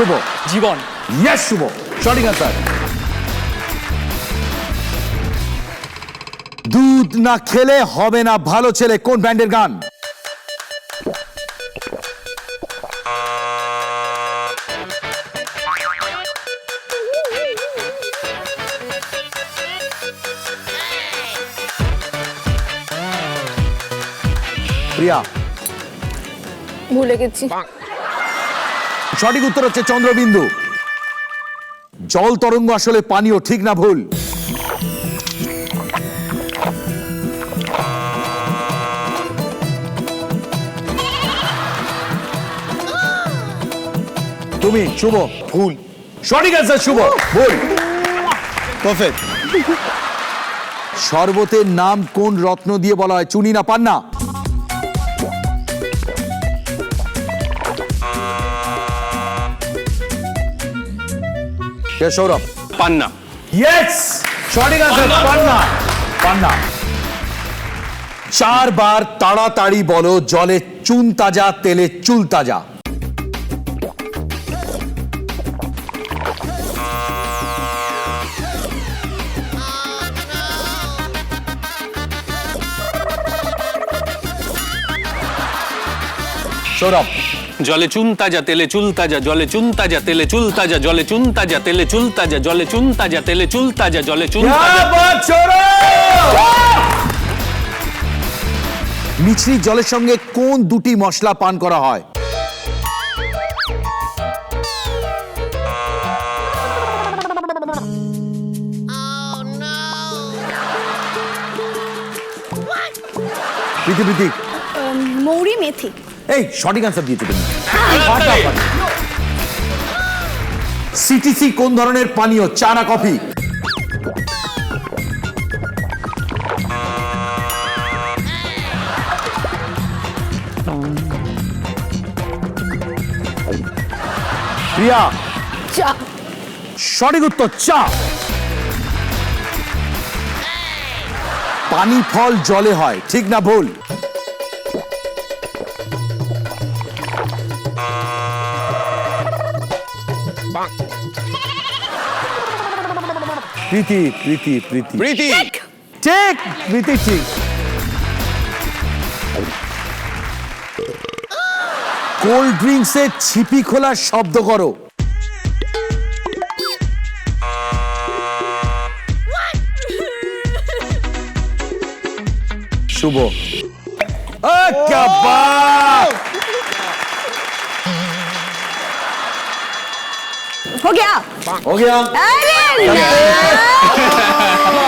শুভ জীবন। Yes শুভ। সঠিক answer দুধ না খেলে হবে না ভালো ছেলে কোন ব্যান্ডের গান? প্রিয়া। ভুলে গেছি। সঠিক উত্তর হচ্ছে চন্দ্রবিন্দু। জল তরঙ্গ আসলে পানীয় ঠিক না ভুল? তুমি শুভ ভুল। সঠিক আছে শুভ ভুল। পারফেক্ট। শরবতের নাম কোন রত্ন দিয়ে বলা হয়? চুনি না পান্না? কে সৌরভ পান্না ইয়েস সঠিক আছে পান্না পান্না চারবার তাড়াতাড়ি বলো জলে চুন তাজা তেলে চুল তাজা। সৌরভ জলে চুন তাজা তেলে চুল তাজা জলে চুন তাজা তেলে চুল তাজা জলে চুন তাজা তেলে চুল তাজা জলে চুন তাজা তেলে চুল তাজা জলে চুন মিছরি জলের সঙ্গে কোন দুটি মশলা পান করা হয়? প্রীতি প্রীতি মৌরি মেথি। এই সঠিক আনসার দিয়েছ তুমি। সিটিসি কোন ধরনের পানীয়? চা না কফি? প্রিয়া চা। সঠিক উত্তর চা। পানি ফল জলে হয় ঠিক না ভুল? প্রীতি প্রীতি প্রীতি। প্রীতি। ঠিক প্রীতি ঠিক কোল্ড ড্রিঙ্কসে ছিপি খোলার শব্দ করো। শুভ। हो गया हो गया আরে না!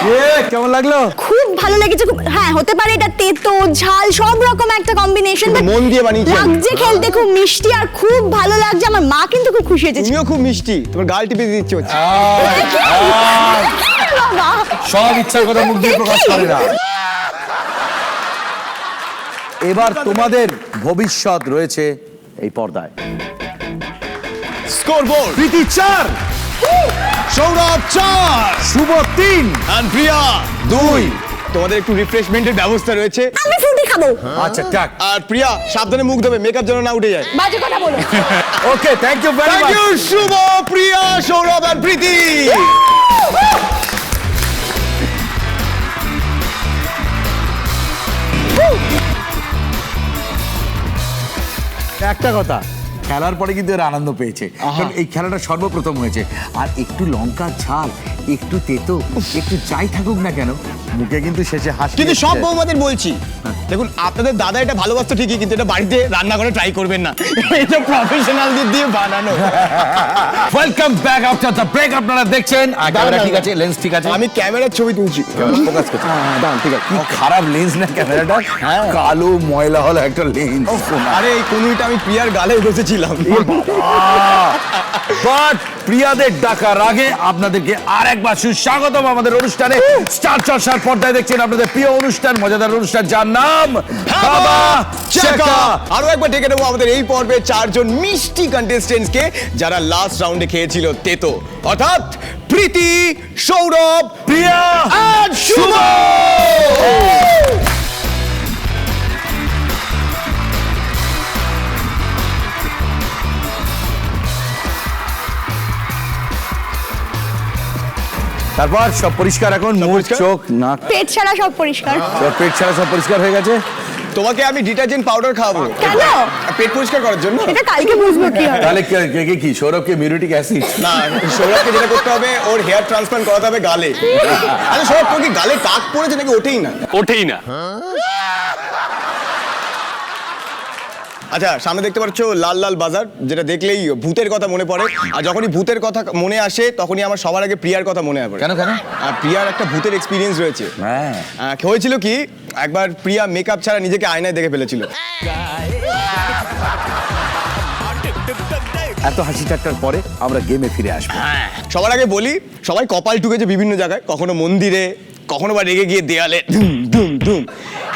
ये কেমন লাগলো খুব ভালো লেগেছে খুব হ্যাঁ হতে পারে এটা তেতো ঝাল সব রকম একটা কম্বিনেশন মন দিয়ে বানিয়েছি আমি। লাগছে খেলতে খুব মিষ্টি আর খুব ভালো লাগছে আমার মা কিন্তু খুব খুশি হয়েছে তুমিও খুব মিষ্টি তোমার গাল টিপে দিচ্ছে হচ্ছে বাবা সব ইচ্ছার কথা মুখ দিয়ে প্রকাশ করে না এবার তোমাদের ভবিষ্যৎ রয়েছে এই পর্দায় স্কোর বোর্ড প্রীতি চার। সৌরভ চার। শুভ তিন। আর প্রিয়া দুই। তোমাদের একটু রিফ্রেশমেন্টের ব্যবস্থা রয়েছে। আমি ফ্রুটি খাব। আচ্ছা টাক আর প্রিয়া সাবধানে মুখ দেবে মেকআপ যেন না উঠে যায়। বাজে কথা বলো। Okay thank you very thank you Shubho Priya Sourav আর প্রীতি। একটা কথা খেলার পরে কিন্তু এরা আনন্দ পেয়েছে। কারণ এই খেলাটা সর্বপ্রথম হয়েছে। আর একটু লঙ্কার ঝাল একটু তেতো একটু যাই থাকুক না কেন মুখে কিন্তু শেষে হাসি কিন্তু সব বৌমাদের বলছি দেখুন আপনাদের দাদা এটা ভালোবাসতো ঠিকই কিন্তু এটা বাড়িতে রান্না করে ট্রাই করবেন না। এটা প্রফেশনাল দিক দিয়ে বানানো। Welcome back after the break আপনারা দেখছেন। আর ক্যামেরা ঠিক আছে লেন্স ঠিক আছে। আমি ক্যামেরার ছবি তুলছি। ফোকাস করছি। হ্যাঁ দাঁড়ান ঠিক আছে। খারাপ লেন্স না ক্যামেরাটা? কালো ময়লা হলো একটা লেন্স আরে এই কনুইটা আমি প্রিয়ার গালে বসেছিলাম। বাট প্রিয়াদের ডাকার আগে আপনাদেরকে আর একবার সুস্বাগতম আমাদের অনুষ্ঠানে। স্টার চর্চার পর্দায় দেখছেন আপনাদের প্রিয় অনুষ্ঠান মজাদার অনুষ্ঠান যার নাম বাবা চেকা আরও একবার ডেকে নেব আমাদের এই পর্বে চারজন মিষ্টি কন্টেস্টেন্টসকে যারা লাস্ট রাউন্ডে খেয়েছিল তেতো। অর্থাৎ প্রীতি সৌরভ প্রিয়া আর শুভ। তারপর সব পরিষ্কার এখন মুখ চোখ নাক। পেট ছাড়া সব পরিষ্কার। সব পেট ছাড়া সব পরিষ্কার হয়ে গেছে? তোমাকে আমি ডিটারজেন্ট পাউডার খাওয়াবো। কেন? পেট পরিষ্কার করার জন্য? এটা কালকে বুঝব কি হবে। তাহলে কে- কে- কে কি সৌরভকে মিউরিটিক অ্যাসিড? না সৌরভকে যেটা করতে হবে ওর হেয়ার ট্রান্সপ্লান্ট করাতে হবে গালে। আচ্ছা সৌরভ তোর কি গালে টাক পড়েছে নাকি? ওঠেই না। ওঠেই না। আচ্ছা সামনে দেখতে পাচ্ছ লাল লাল বাজার যেটা দেখলেই ভূতের কথা মনে পড়ে। আর যখনই ভূতের কথা মনে আসে তখনই আমার সবার আগে প্রিয়ার কথা মনে পড়ে। কেন কেন? আর প্রিয়ার একটা ভূতের এক্সপিরিয়েন্স রয়েছে। হ্যাঁ। হয়েছিল কি একবার প্রিয়া মেকআপ ছাড়া নিজেকে আয়নায় দেখে ফেলেছিল। এত হাসি ঠাট্টার পরে আমরা গেমে ফিরে আসব। সবার আগে বলি সবাই কপাল টুকেছে বিভিন্ন জায়গায় কখনো মন্দিরে কখনো বা রেগে গিয়ে দেয়ালে ধুম ধুম ধুম।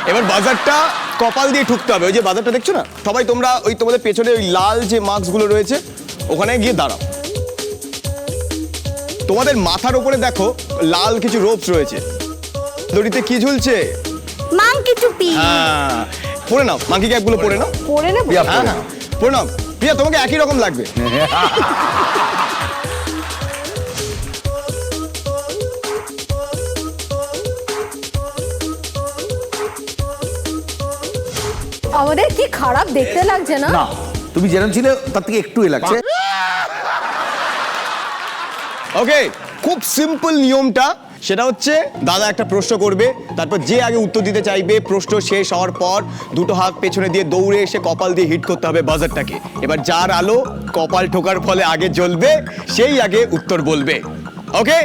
এবার বাজারটা কপাল দিয়ে ঠুকতে হবে। ওই যে বাজারটা দেখছ না? সবাই তোমরা ওই তোমাদের পেছনে ওই লাল যে মাস্কগুলো রয়েছে ওখানে গিয়ে দাঁড়াও। তোমাদের মাথার উপরে দেখো লাল কিছু রোপস রয়েছে। দড়িতে কি ঝুলছে? চুপি হ্যাঁ। পরে নাও মাঙ্কি ক্যাপগুলো পরে নাও। পরে প্রিয়া, হ্যাঁ হ্যাঁ। পরে নাও। প্রিয়া তোমাকে একই রকম লাগবে। আমাদের কি খারাপ দেখতে লাগছে না? তুমি যেরকম ছিলে, তার থেকে একটু এ লাগছে। ওকে খুব সিম্পল নিয়মটা। সেটা হচ্ছে, দাদা একটা প্রশ্ন করবে, তারপর যে আগে উত্তর দিতে চাইবে, প্রশ্ন শেষ হওয়ার পর দুটো হাত পেছনে দিয়ে দৌড়ে এসে কপাল দিয়ে হিট করতে হবে বাজারটাকে এবার যার আলো কপাল ঠোকার ফলে আগে জ্বলবে, সেই আগে উত্তর বলবে। ওকে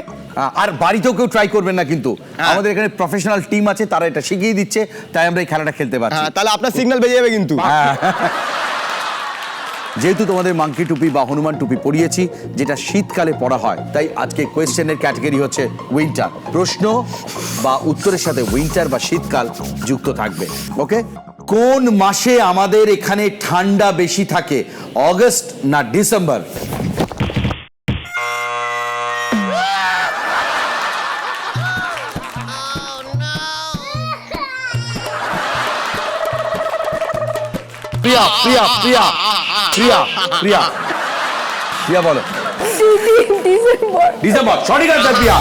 আর বাড়িতেও কেউ ট্রাই করবেন না কিন্তু। হ্যাঁ। আমাদের এখানে প্রফেশনাল টিম আছে তারা এটা শিখিয়ে দিচ্ছে তাই আমরা এই খেলাটা খেলতে পারছি। হ্যাঁ তাহলে আপনার সিগন্যাল বেজে যাবে কিন্তু। যেহেতু তোমাদের মাংকি টুপি বা হনুমান টুপি পরিয়েছি যেটা শীতকালে পরা হয় তাই আজকে কোয়েশ্চেনের ক্যাটাগরি হচ্ছে উইন্টার প্রশ্ন বা উত্তরের সাথে উইন্টার বা শীতকাল যুক্ত থাকবে। ওকে কোন মাসে আমাদের এখানে ঠান্ডা বেশি থাকে? অগস্ট না ডিসেম্বর প্রিয়া প্রিয়া প্রিয়া প্রিয়া প্রিয়া। প্রিয়া বলো। ডিসেম্বর। ডিসেম্বর সঠিক আনসার প্রিয়া।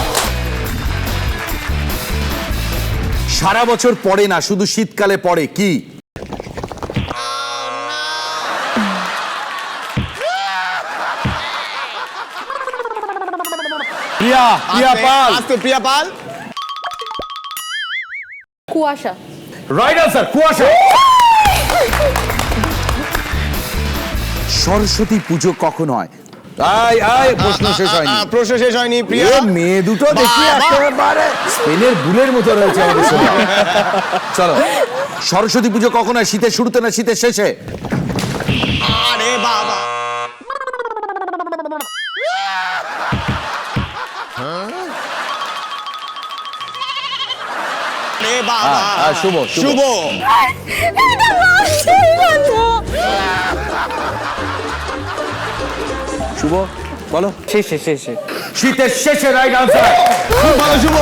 সারা বছর পড়ে না শুধু শীতকালে পড়ে কি? প্রিয়া প্রিয়া পাল। আস্তে প্রিয়া পাল। কুয়াশা। রাইট আনসার কুয়াশা। সরস্বতী পুজো কখন হয়? আয় আয় প্রশ্ন শেষ হয়নি। প্রশ্ন শেষ হয়নি প্রিয়া। মেয়ে দুটো দেখি! একেবারে স্পেনের বুলের মতো রয়েছে আমাদের সঙ্গে চলো সরস্বতী পুজো কখন হয়? শীতের শুরুতে না শীতের শেষে? আরে বাবা। শুভ, শুভ। শুভ এটা মাসের কথা শুভ বলো শেষে শেষে শীতের শেষে রাইট আনসার খুব ভালো শুভ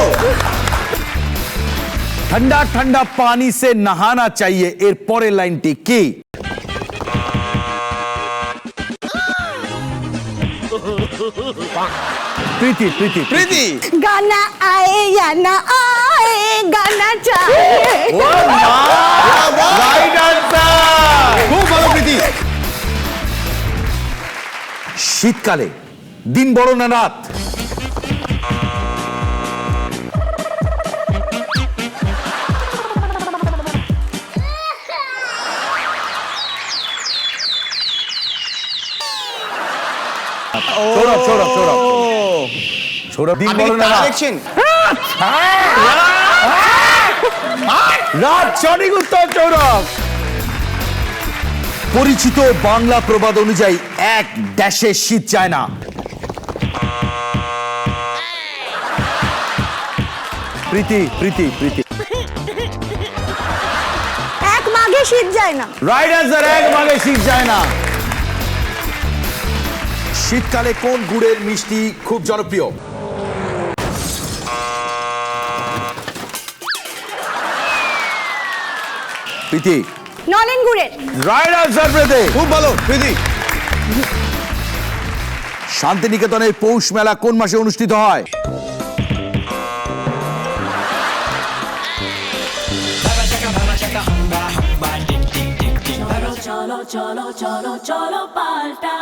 ठंडा ठंडा पानी से नहाना चाहिए এর পরের লাইনটি কি প্রীতি প্রীতি প্রীতি गाना आए या ना आए गाना चाहिए রাইট আনসার খুব ভালো প্রীতি শীতকালে দিন বড় না রাত সৌরভ সৌরভ সৌরভ সৌরভ দিন আপনি বড় না রাত দেখছেন রাত সঠিক উত্তর সৌরভ পরিচিত বাংলা প্রবাদ অনুযায়ী এক ড্যাশে শীত চায় না। প্রীতি প্রীতি প্রীতি। এক মাঘে শীত যায় না। রাইট অ্যান্সার এক ভাগে শীত যায় না। শীতকালে কোন গুড়ের মিষ্টি খুব জনপ্রিয়? প্রীতি নলেন খুব ভালো প্রীতি শান্তিনিকেতনে পৌষ মেলা কোন মাসে অনুষ্ঠিত হয়? চলো চলো চলো চলো পাল্টা।